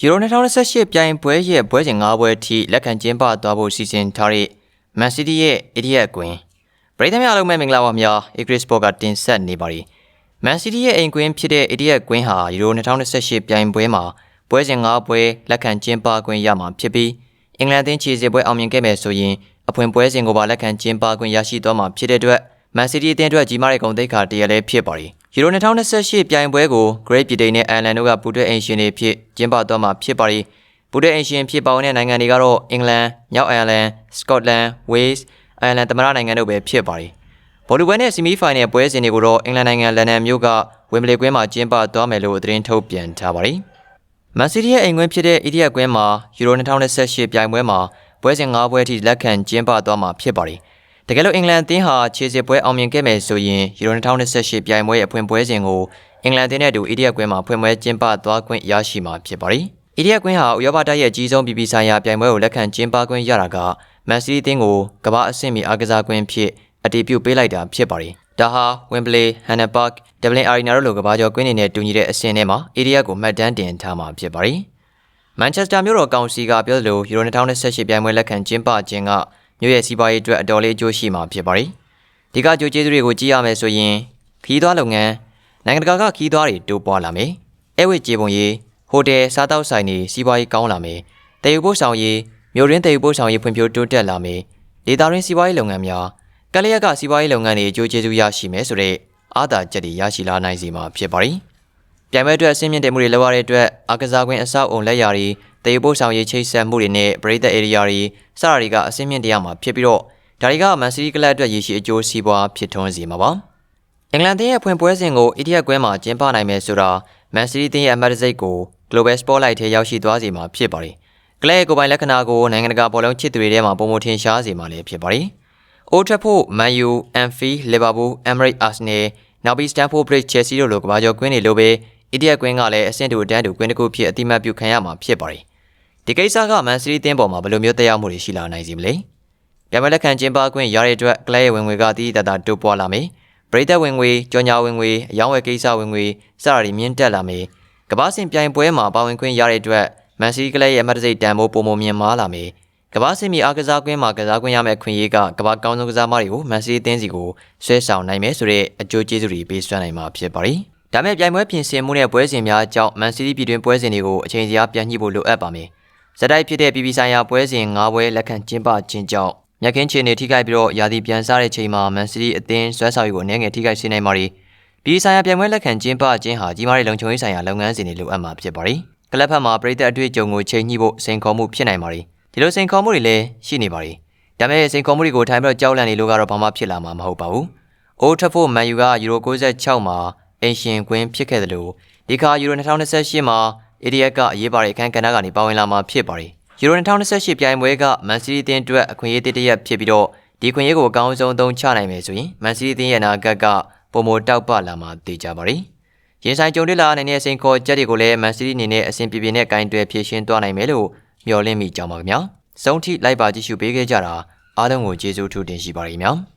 ယူရို2028ပြိုင်ပွဲရဲ့ပွဲစဉ်၅ပွဲအထိလက်ခံကျင်းပသွားဖို့စီစဉ်ထားတဲ့မန်စီးတီးရဲ့အီဒီယက်ကွင်းပရိသတ်များအားလုံးပဲမင်္ဂလာပါများအီဂရစ်စပေါ့ကတင်ဆက်နေပါရီမန်စီးတီးရဲ့အိမ်ကွင်းဖြစ်တဲ့အီဒီယက်ကွင်းဟာယူရို2028ပြိုင်ပွဲမှာပွဲစဉ်၅ပွဲလက်ခံကျင်းပခွင့်ရမှာဖြစ်ပြီးအင်္ဂလန်အသင်းခြေစစ်ပွဲအောင်မြင်ခဲ့မယ်ဆိုရင်အဖွင့်ပွဲစဉ်ကိုပါလက်ခံကျင်းပခွင့်ရရှိသွားမှာဖြစ်တဲ့အတွက်မန်စီးတီးအသင်းအတွက်ကြီးမားတဲ့ဂုဏ်သိက္ခာတရလည်းဖြစ်ပါရီယူ ရို2028ပြိုင်ပွဲကို Great Britain နဲ့ Ireland တို့ကပူးတွဲအိမ်ရှင်တွေဖြစ်ကျင်းပသွားမှာဖြစ်ပါရီပူးတွဲအိမ်ရှင်ဖြစ်ပါဝင်တဲ့နိုင်ငံတွေကတော့အင်္ဂလန်၊မြောက်အိုင်ယာလန်၊စကော့တလန်၊ဝေးစ်၊အိုင်ယာလန်သမ္မတနိုင်ငံတို့ပဲဖြစ်ပါရီဘော်လူပွဲနဲ့ဆီမီဖိုင်နယ်ပွဲစဉ်တွေကိုတော့အင်္ဂလန်နိုင်ငံလန်ဒန်မြို့ကဝင်ဘလီကွင်းမှာကျင်းပသွားမယ်လို့သတင်းထုတ်ပြန်ထားပါရီမန်စီးတီးရဲ့အိမ်ကွင်းဖြစ်တဲ့အီဒီယက်ကွင်းမှာယူရို2028ပြိုင်ပွဲမှာပွဲစဉ်၅ပွဲအထိလက်ခံကျင်းပသွားမှာဖြစ်ပါရီ တကယ်လို့အင်္ဂလန်အသင်းဟာခြေစစ်ပွဲအောင်မြင်ခဲ့မယ်ဆိုရင်ယူရို2028ပြိုင်ပွဲရဲ့အဖွင့်ပွဲစဉ်ကိုအင်္ဂလန်အသင်းနဲ့အတူအိန္ဒိယကွင်းမှာဖွင့်ပွဲကျင်းပသွားခွင့်ရရှိမှာဖြစ်ပါတယ်။အိန္ဒိယကွင်းဟာဥရောပတိုက်ရဲ့အကြီးဆုံးပြည်ပြည်ဆိုင်ရာပြိုင်ပွဲကိုလက်ခံကျင်းပခွင့်ရတာကမန်စီးတီးအသင်းကိုကမ္ဘာအဆင့်မီအားကစားကွင်းဖြစ်အတည်ပြုပေးလိုက်တာဖြစ်ပါတယ်။ဒါဟာဝင်ဘလေ၊ဟန်နပါ့၊ဒဗလင်အာရီနာတို့လိုကမ္ဘာကျော်ကွင်းတွေနဲ့တူညီတဲ့အဆင့်ထဲမှာအိန္ဒိယကိုမှတ်တမ်းတင်ထားမှာဖြစ်ပါတယ်။မန်ချက်စတာမြို့တော်ကောင်စီကပြောသလိုယူရို2028ပြိုင်ပွဲလက်ခံကျင်းပခြင်းက မြို့ရဲ့စီးပွားရေးအတွက်အတော်လေးအကျိုးရှိမှာဖြစ်ပါတယ်။ဒီကကြိုကျေးဇူးတွေကိုကြည့်ရမယ်ဆိုရင်ခီးသွားလုပ်ငန်းနိုင်ငံတကာကခီးသွားတွေတိုးပွားလာမယ်။အဲဝစ်ကြေပုံရေးဟိုတယ်စားတောက်ဆိုင်တွေစီးပွားရေးကောင်းလာမယ်။တည်ယူပို့ဆောင်ရေးမြို့ရင်းတည်ယူပို့ဆောင်ရေးဖွံ့ဖြိုးတိုးတက်လာမယ်။ဒေသရင်းစီးပွားရေးလုပ်ငန်းများကလျက်ကစီးပွားရေးလုပ်ငန်းတွေအကျိုးကျေးဇူးရရှိမယ်ဆိုတဲ့အားသာချက်တွေရရှိလာနိုင်စေမှာဖြစ်ပါတယ်။ပြိုင်ပွဲအတွက်အဆင့်မြင့်တင်မှုတွေလုပ်ရတဲ့အတွက်အာကစားကွင်းအဆောက်အုံလက်ရာတွေ တည်ယူပို့ဆောင်ရေးချိတ်ဆက်မှုတွေနဲ့ပရိသတ် area တွေစတာတွေကအဆင့်မြင့်တရားမှာဖြစ်ပြီးတော့ဒါတွေကမန်စီးတီးကလပ်အတွက်ရည်ရှိအကျိုးစီးပွားဖြစ်ထွန်းစေမှာပါ။အင်္ဂလန်သင်းရဲ့ဖွင့်ပွဲစဉ်ကိုအီဒီယက်ကွင်းမှာကျင်းပနိုင်မယ်ဆိုတာမန်စီးတီးသင်းရဲ့အမတ်တစိတ်ကို Global Spotlight ထဲရောက်ရှိသွားစေမှာဖြစ်ပါတယ်။ကလပ်ရဲ့ကိုယ်ပိုင်လက္ခဏာကိုနိုင်ငံတကာဘောလုံးချစ်သူတွေထဲမှာပုံမထင်ရှားစေမှာလည်းဖြစ်ပါတယ်။ Old Trafford, Man U, Anfield, Liverpool, Emirates, Arsenal, နောက်ပြီး Stamford Bridge, Chelsea တို့လိုကမ္ဘာကျော်ကွင်းတွေလိုပဲအီဒီယက်ကွင်းကလည်းအဆင့်တူအတန်းတူကွင်းတစ်ခုဖြစ်အတိမတ်ပြုခံရမှာဖြစ်ပါတယ်။ ဒီကိစ္စကမန်စီးတီးတင်းပေါ်မှာဘယ်လိုမျိုးတရားမှုတွေရှိလာနိုင်စီမလဲ။ပြမလက်ခံကျင်းပခွင့်ရတဲ့အတွက်ကလပ်ရဲ့ဝင်ငွေကတည်တည်တတိုးပွားလာမယ်။ပရိသတ်ဝင်ငွေ၊ကြော်ညာဝင်ငွေ၊အယောင်းဝယ်ကိစ္စဝင်ငွေစတာတွေမြင့်တက်လာမယ်။ကမ္ဘာစင်ပြိုင်ပွဲမှာပါဝင်ခွင့်ရတဲ့အတွက်မန်စီးကလပ်ရဲ့အမတ်တစိတ်တန်ဖိုးပုံမမြင်မာလာမယ်။ကမ္ဘာစင်မီအားကစားကွင်းမှာကစားခွင့်ရမယ့်ခွင့်ရေးကကမ္ဘာကောင်းဆုံးကစားမတွေကိုမန်စီးအသင်းစီကိုဆွဲဆောင်နိုင်မယ်ဆိုတဲ့အကျိုးကျေးဇူးတွေပေးစွမ်းနိုင်မှာဖြစ်ပါတယ်။ဒါမဲ့ပြိုင်ပွဲပြင်ဆင်မှုနဲ့ပွဲစဉ်များအကြောင်းမန်စီးတီးပြည်တွင်းပွဲစဉ်တွေကိုအချိန်စရာပြန်ညှိဖို့လိုအပ်ပါမယ်။ ဇက်တိုက်ဖြစ်တဲ့ပြည်ပဆိုင်ရာပွဲစဉ်၅ပွဲလက်ခံကျင်းပခြင်းကြောင့်မြက်ခင်းချေနေထိခိုက်ပြီးတော့ယာတီပြန်စားတဲ့ချိန်မှာမန်စီးတီးအသင်းဆွဲဆောင်ရေးကိုအနေငယ်ထိခိုက်စေနိုင်ပါရီပြည်ဆိုင်ရာပြိုင်ပွဲလက်ခံကျင်းပခြင်းဟာကြီးမားတဲ့လုံခြုံရေးဆိုင်ရာလုပ်ငန်းစဉ်တွေလိုအပ်မှာဖြစ်ပါရီကလပ်ဖက်မှာပြည်သက်အတွေ့အကြုံကိုချိန်ညှိဖို့စိန်ခေါ်မှုဖြစ်နိုင်ပါရီဒီလိုစိန်ခေါ်မှုတွေလည်းရှိနေပါရီဒါပေမဲ့စိန်ခေါ်မှုတွေကိုထိုင်ပြီးတော့ကြောက်လန့်နေလို့ကတော့ဘာမှဖြစ်လာမှာမဟုတ်ပါဘူးအိုးထဖို့မန်ယူကယူရို96မှာအင်ရှင်ကွင်းဖြစ်ခဲ့တယ်လို့ဒီခါယူရို2028မှာ အီဒီယက်ကအရေးပါတဲ့အခန်းကဏ္ဍကနေပါဝင်လာမှာဖြစ်ပါတယ်ယူရို2028ပြိုင်ပွဲကမန်စီးတီးအသင်းအတွက်အခွင့်အရေးတစ်တရက်ဖြစ်ပြီးတော့ဒီခွင့်ရေးကိုအကောင်းဆုံးအသုံးချနိုင်မယ်ဆိုရင်မန်စီးတီးအသင်းရဲ့အနာဂတ်ကပုံမတောက်ပလာမှာသိကြပါရီရင်ဆိုင်ကြုံတွေ့လာနိုင်တဲ့အချိန်ခေါ်ချက်တွေကိုလည်းမန်စီးတီးအနေနဲ့အဆင်ပြေပြေနဲ့ဂိုင်းတွယ်ဖြည့်ရှင်းသွားနိုင်မယ်လို့မျှော်လင့်မိကြောင်းပါခင်ဗျာ။စုံထိလိုက်ပါကြည့်ရှုပေးခဲ့ကြတာအားလုံးကိုကျေးဇူးထူးတင်ရှိပါရခင်ဗျာ။